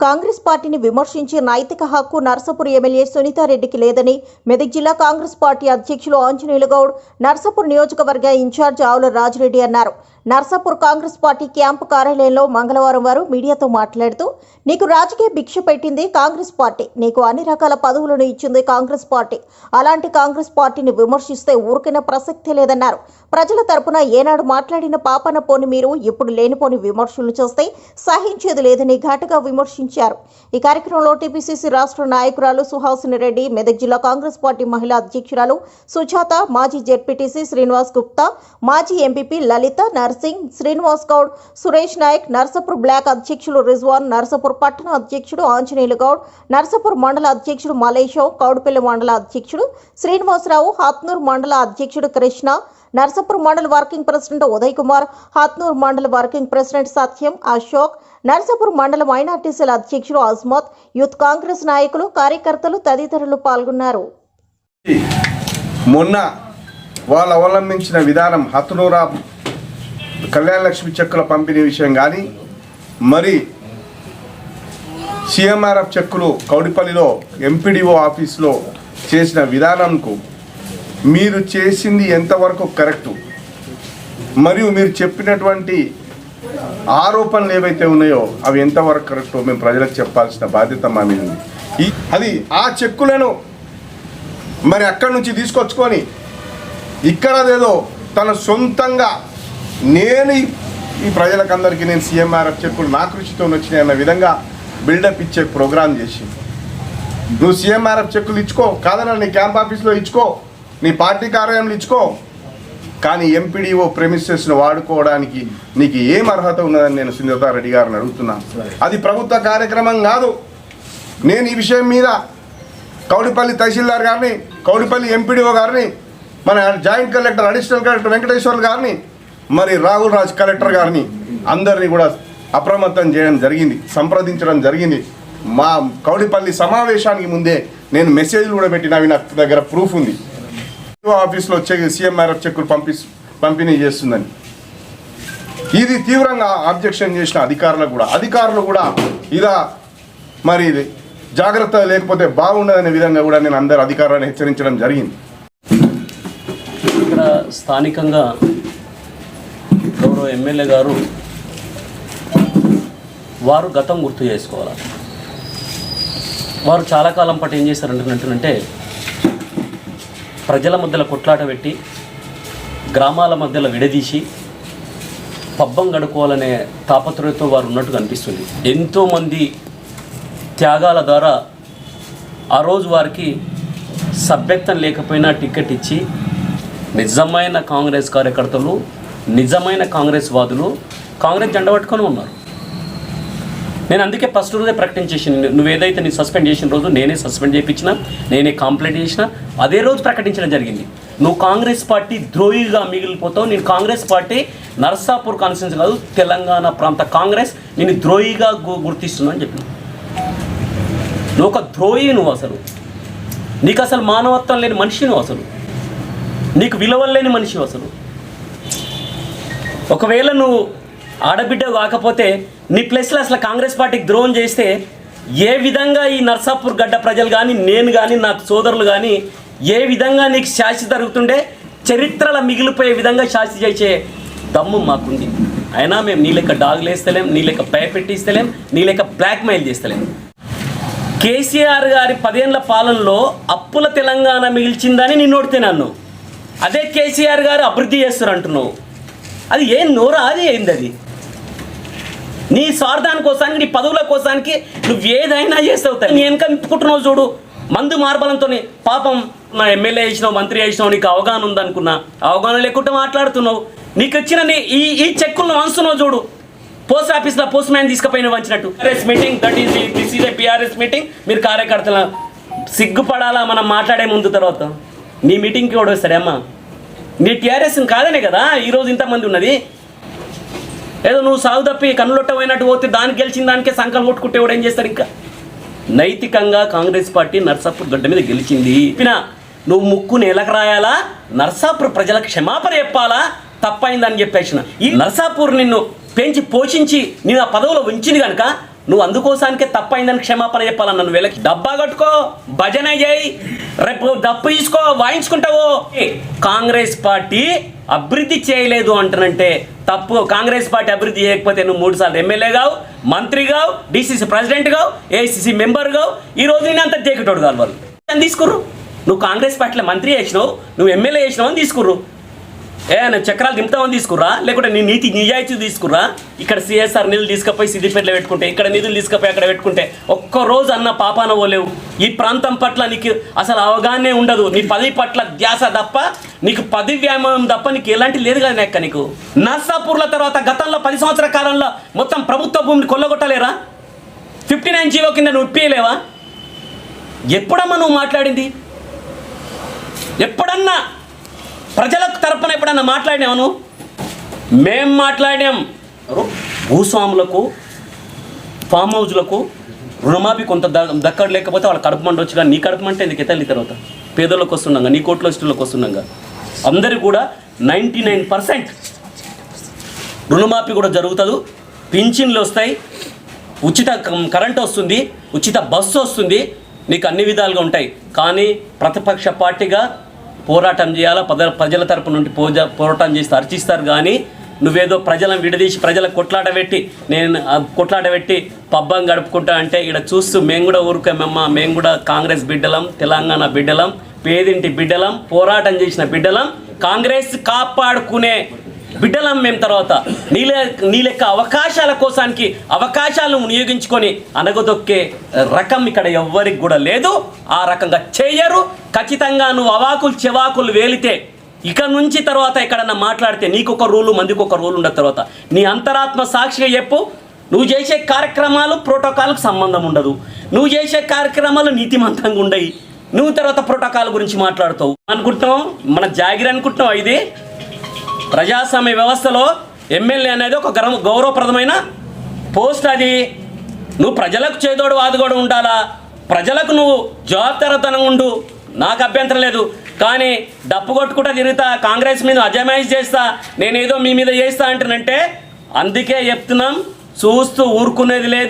కాంగ్రెస్ పార్టీని విమర్శించే నైతిక హక్కు నర్సపూర్ ఎమ్మెల్యే సునీతారెడ్డికి లేదని మెదక్ జిల్లా కాంగ్రెస్ పార్టీ అధ్యక్షులు ఆంజనేయులగౌడ్ గౌడ్ నియోజకవర్గ ఇన్ఛార్జ్ ఆవుల రాజిరెడ్డి అన్నారు. నర్సాపూర్ కాంగ్రెస్ పార్టీ క్యాంపు కార్యాలయంలో మంగళవారం వారు మీడియాతో మాట్లాడుతూ నీకు రాజకీయ భిక్ష పెట్టింది కాంగ్రెస్ పార్టీ. నీకు అన్ని రకాల పదవులను ఇచ్చింది కాంగ్రెస్ పార్టీ. అలాంటి కాంగ్రెస్ పార్టీని విమర్శిస్తే ఊరికిన ప్రసక్తే లేదన్నారు. ప్రజల తరపున ఏనాడు మాట్లాడిన పాపన పోని మీరు ఇప్పుడు లేనిపోని విమర్శలు చేస్తే సహించేది లేదని ఘాటుగా విమర్శించారు. ఈ కార్యక్రమంలో టీపీసీసీ రాష్ట్ర నాయకురాలు సుహాసిని రెడ్డి మెదక్ జిల్లా కాంగ్రెస్ పార్టీ మహిళా అధ్యక్షురాలు సుజాత మాజీ జెడ్పీటీసీ శ్రీనివాస్ గుప్తా మాజీ ఎంపీపీ లలిత నర్సింగ్ శ్రీనివాస్ గౌడ్ సురేష్ నాయక్ నర్సపూర్ బ్లాక్ అధ్యక్షులు రిజ్వాన్ నర్సపూర్ పట్టణ అధ్యక్షుడు ఆంజనేయులు గౌడ్ నర్సపూర్ మండల అధ్యక్షుడు మలేషం కౌడుపల్లి మండల అధ్యక్షుడు శ్రీనివాసరావు హాత్నూర్ మండల అధ్యక్షుడు కృష్ణ నర్సపూర్ మండల వర్కింగ్ ప్రెసిడెంట్ ఉదయ్ కుమార్ హాత్నూర్ మండల వర్కింగ్ ప్రెసిడెంట్ సత్యం అశోక్ నర్సపూర్ మండల మైనార్టీసీల అధ్యక్షుడు అజ్మత్ యూత్ కాంగ్రెస్ నాయకులు కార్యకర్తలు తదితరులు పాల్గొన్నారు. మొన్న వాళ్ళు అవలంబించిన విధానం హత్నూరా కళ్యాణ లక్ష్మి చెక్కుల పంపిణీ విషయం కానీ మరి సిఎంఆర్ఎఫ్ చెక్కులు కౌడిపల్లిలో ఎంపీడీఓ ఆఫీస్లో చేసిన విధానంకు మీరు చేసింది ఎంతవరకు కరెక్టు? మరియు మీరు చెప్పినటువంటి ఆరోపణలు ఏవైతే ఉన్నాయో అవి ఎంతవరకు కరెక్టో మేము ప్రజలకు చెప్పాల్సిన బాధ్యత మా మీద ఉంది. ఈ- అది ఆ చెక్కులను మరి అక్కడి నుంచి తీసుకొచ్చుకొని ఇక్కడ అదేదో తన సొంతంగా నేను ఈ- ప్రజలకందరికీ నేను సీఎంఆర్ఎఫ్ చెక్కులు నా కృషితో వచ్చినాయి అన్న విధంగా బిల్డప్ ఇచ్చే ప్రోగ్రామ్ చేసి నువ్వు సీఎంఆర్ఎఫ్ చెక్కులు ఇచ్చుకో కాదన్నా నీ క్యాంప్ ఆఫీస్లో ఇచ్చుకో నీ పార్టీ కార్యాలయంలో ఇచ్చుకో. కానీ ఎంపీడీఓ ప్రెమిసెస్ను వాడుకోవడానికి నీకు ఏం అర్హత ఉన్నదని నేను సునీతారెడ్డి గారిని అడుగుతున్నాను అది ప్రభుత్వ కార్యక్రమం కాదు. నేను ఈ విషయం మీద కౌడిపల్లి తహసీల్దార్ గారిని కౌడిపల్లి ఎంపీడీఓ గారిని మన joint collector additional collector Venkateshwar గారిని మరి రాహుల్ రాజ్ కలెక్టర్ గారిని అందరినీ కూడా అప్రమత్తం చేయడం జరిగింది సంప్రదించడం జరిగింది. మా కౌడిపల్లి సమావేశానికి ముందే నేను మెసేజ్లు కూడా పెట్టిన అవి నా దగ్గర ప్రూఫ్ ఉంది. ఆఫీస్లో చెక్ సీఎంఆర్ఎఫ్ చెక్కులు పంపి పంపిణీ చేస్తుందని. ఇది తీవ్రంగా ఆబ్జెక్షన్ చేసిన అధికారులకు కూడా. అధికారులు కూడా ఇదా మరి జాగ్రత్త లేకపోతే బాగుండదనే విధంగా కూడా నేను అందరు అధికారులను హెచ్చరించడం జరిగింది. ఇక్కడ స్థానికంగా గౌరవ ఎమ్మెల్యే గారు వారు గతం గుర్తు చేసుకోవాలి? వారు చాలా కాలం పాటు ఏం చేశారంటున్నట్టుంటే ప్రజల మధ్యలో కొట్లాట పెట్టి గ్రామాల మధ్యలో విడదీసి పబ్బం గడుకోవాలనే తాపత్రయంతో వారు ఉన్నట్టు కనిపిస్తుంది. ఎంతోమంది త్యాగాల ద్వారా ఆ రోజు వారికి సభ్యత్వం లేకపోయినా టికెట్ ఇచ్చి నిజమైన కాంగ్రెస్ కార్యకర్తలు నిజమైన కాంగ్రెస్ వాదులు కాంగ్రెస్ జెండా పట్టుకొని ఉన్నారు. నేను అందుకే ఫస్ట్ రోజే ప్రకటించేసిన నువ్వు ఏదైతే నేను సస్పెండ్ చేసిన రోజు నేనే సస్పెండ్ చేయించిన నేనే కంప్లైంట్ చేసిన అదే రోజు ప్రకటించడం జరిగింది. నువ్వు కాంగ్రెస్ పార్టీ ద్రోహిగా మిగిలిపోతావు. నేను కాంగ్రెస్ పార్టీ నర్సాపూర్ కాన్స్టిట్యూన్స్ కాదు తెలంగాణ ప్రాంత కాంగ్రెస్ నేను ద్రోహిగా గు- అని చెప్పిన. నువ్వు ఒక ద్రోహి నువ్వు అసలు. నీకు అసలు మానవత్వం లేని మనిషి నువ్వు అసలు. నీకు విలువలు లేని మనిషి అసలు. ఒకవేళ నువ్వు ఆడబిడ్డ కాకపోతే నీ ప్లేస్లో అసలు కాంగ్రెస్ పార్టీకి ద్రోహం చేస్తే ఏ విధంగా ఈ నర్సాపూర్ గడ్డ ప్రజలు కానీ నేను కానీ నాకు సోదరులు కానీ ఏ విధంగా నీకు శాస్తి జరుగుతుండే చరిత్రలో మిగిలిపోయే విధంగా శాస్తి చేసే దమ్ము మాకుంది. అయినా మేము నీ లెక్క డాగులు వేస్తలేం నీ లెక్క భయపెట్టిస్తలేం నీ లెక్క బ్లాక్మెయిల్ చేస్తలేం. కేసీఆర్ గారి పదేళ్ళ పాలనలో అప్పుల తెలంగాణ మిగిల్చిందని నేను నోడితే నన్ను. అదే కేసీఆర్ గారు అభివృద్ధి చేస్తారు అంటున్నావు. అది ఏం నోరా? అది అయింది అది నీ స్వార్థాని కోసానికి నీ పదవుల కోసానికి నువ్వు ఏదైనా చేస్తావు తల్లి. నీ వెనక నింపుకుంటున్నావు చూడు. మందు మార్బలంతో పాపం నా ఎమ్మెల్యే చేసినావు మంత్రి చేసినావు నీకు అవగాహన ఉందనుకున్నా. అవగాహన లేకుండా మాట్లాడుతున్నావు. నీకు వచ్చిన నీ ఈ ఈ చెక్కులను వంచున్నావు చూడు. పోస్ట్ ఆఫీస్లో పోస్ట్ మ్యాన్ తీసుకుపోయిన వంచినట్టు. PRS meeting that is this is a PRS meeting. మీరు కార్యకర్తల సిగ్గుపడాలా? మనం మాట్లాడే ముందు తర్వాత. నీ మీటింగ్కి కూడా వస్తాడమ్మా నీ టీఆర్ఎస్ కాదనే కదా ఈరోజు ఇంతమంది ఉన్నది? ఏదో నువ్వు సాగు తప్పి కన్నులొట్టమైనట్టు పోతే దానికి గెలిచిన దానికే సంకల్పం కొట్టుకుంటే ఏం చేస్తారు ఇంకా? నైతికంగా కాంగ్రెస్ పార్టీ నర్సాపూర్ గడ్డ మీద గెలిచింది. పినా నువ్వు ముక్కు నేలకు రాయాలా? నర్సాపూర్ ప్రజల క్షమాపణ చెప్పాలా? తప్పైందని చెప్పేసిన. ఈ నర్సాపూర్ నిన్ను పెంచి పోషించి నేను ఆ పదవిలో ఉంచింది కనుక నువ్వు అందుకోసానికే తప్పైందని క్షమాపణ చెప్పాలని నన్ను వెళ్ళకి డబ్బా కట్టుకో భజన చేయి రేపు డప్పు తీసుకో వాయించుకుంటావు. కాంగ్రెస్ పార్టీ అభివృద్ధి చేయలేదు అంటానంటే తప్పు. కాంగ్రెస్ పార్టీ అభివృద్ధి చేయకపోతే నువ్వు మూడు సార్లు ఎమ్మెల్యే కావు మంత్రి కావు డిసిసి ప్రెసిడెంట్ కావు ఏసీసీ మెంబర్ కావు. ఈ రోజు నేను అంత జేకటోడు కాదు వాళ్ళు. తీసుకుర్రు? నువ్వు కాంగ్రెస్ పార్టీలో మంత్రి చేసినావు నువ్వు ఎమ్మెల్యే చేసినావు అని తీసుకుర్రు. ఏ నేను చక్రాలు దింపుతామని తీసుకురా లేకుంటే నీ నీతి నిజాయితీ తీసుకురా ఇక్కడ సిఎస్ఆర్ నిధులు తీసుకుపోయి సిద్దిపేటలో పెట్టుకుంటే ఇక్కడ నిధులు తీసుకుపోయి అక్కడ పెట్టుకుంటే ఒక్క రోజు అన్న పాపాన పోలేవు. ఈ ప్రాంతం పట్ల నీకు అసలు అవగాహనే ఉండదు. నీ పది పట్ల ధ్యాస తప్ప నీకు పది వ్యాయామం తప్ప నీకు ఎలాంటి లేదు కదా నెక్క నీకు. నర్సాపూర్ల తర్వాత గతంలో పది సంవత్సర కాలంలో మొత్తం ప్రభుత్వ భూమిని కొల్లగొట్టలేరా? ఫిఫ్టీ నైన్ జీవో కింద నువ్వు ఇప్పియలేవా ఎప్పుడమ్మా నువ్వు మాట్లాడింది? ఎప్పుడన్నా ప్రజలకు తరపున ఎప్పుడన్నా మాట్లాడినావు మేం మాట్లాడాం భూస్వాములకు ఫామ్ హౌజ్లకు రుణమాఫీ కొంత ద- దక్కడు లేకపోతే వాళ్ళ కడుపు మంట వచ్చి కానీ నీ కడుపు మంట ఎందుకు ఎత్తాలి తర్వాత? పేదలకు వస్తున్నాగా నీ కోట్ల ఇష్టలకు వస్తున్నాగా అందరికి కూడా నైంటీ నైన్ పర్సెంట్ రుణమాఫీ కూడా జరుగుతుంది. పింఛన్లు వస్తాయి. ఉచిత కం- కరెంట్ వస్తుంది. ఉచిత బస్సు వస్తుంది. నీకు అన్ని విధాలుగా ఉంటాయి. కానీ ప్రతిపక్ష పార్టీగా పోరాటం చేయాలా? పద ప్రజల తరపు నుండి పోజ పోరాటం చేస్తే అర్చిస్తారు కానీ నువ్వేదో ప్రజలను విడదీసి ప్రజలకు కొట్లాడబెట్టి నేను కొట్లాడబెట్టి పబ్బం గడుపుకుంటా అంటే ఇక్కడ చూస్తూ మేము కూడా ఊరుకోమమ్మ మేము కూడా కాంగ్రెస్ బిడ్డలం తెలంగాణ బిడ్డలం పేదింటి బిడ్డలం పోరాటం చేసిన బిడ్డలం. కాంగ్రెస్ కాపాడుకునే బిడ్డలం మేము తర్వాత నీలే నీ లెక్క అవకాశాల కోసానికి అవకాశాలను వినియోగించుకొని అనగదొక్కే రకం ఇక్కడ ఎవ్వరికి కూడా లేదు. ఆ రకంగా చేయరు. ఖచ్చితంగా నువ్వు అవాకులు చెవాకులు వేలితే ఇక నుంచి తర్వాత ఎక్కడన్నా మాట్లాడితే నీకు ఒక రూలు మందికి ఒక రూల్ ఉండదు తర్వాత నీ అంతరాత్మ సాక్షిగా చెప్పు. నువ్వు చేసే కార్యక్రమాలు ప్రోటోకాల్కు సంబంధం ఉండదు. నువ్వు చేసే కార్యక్రమాలు నీతిమంతంగా ఉండయి. నువ్వు తర్వాత ప్రోటోకాల్ గురించి మాట్లాడుతావు. అనుకుంటున్నావు? మన జాగిరి అనుకుంటున్నావు ఇది? ప్రజాస్వామ్య వ్యవస్థలో ఎమ్మెల్యే అనేది ఒక గౌరవప్రదమైన పోస్ట్ అది. నువ్వు ప్రజలకు చేదోడు వాదుగోడు ఉండాలా? ప్రజలకు నువ్వు జవాబుదారతనం ఉండు. నాకు అభ్యంతరం లేదు. కానీ డప్పు కొట్టుకుంటా తిరుగుతా కాంగ్రెస్ మీద అజమాయిష్ చేస్తా నేనేదో మీ మీద చేస్తా అంటానంటే అందుకే చెప్తున్నాం. చూస్తూ ఊరుకునేది లేదు.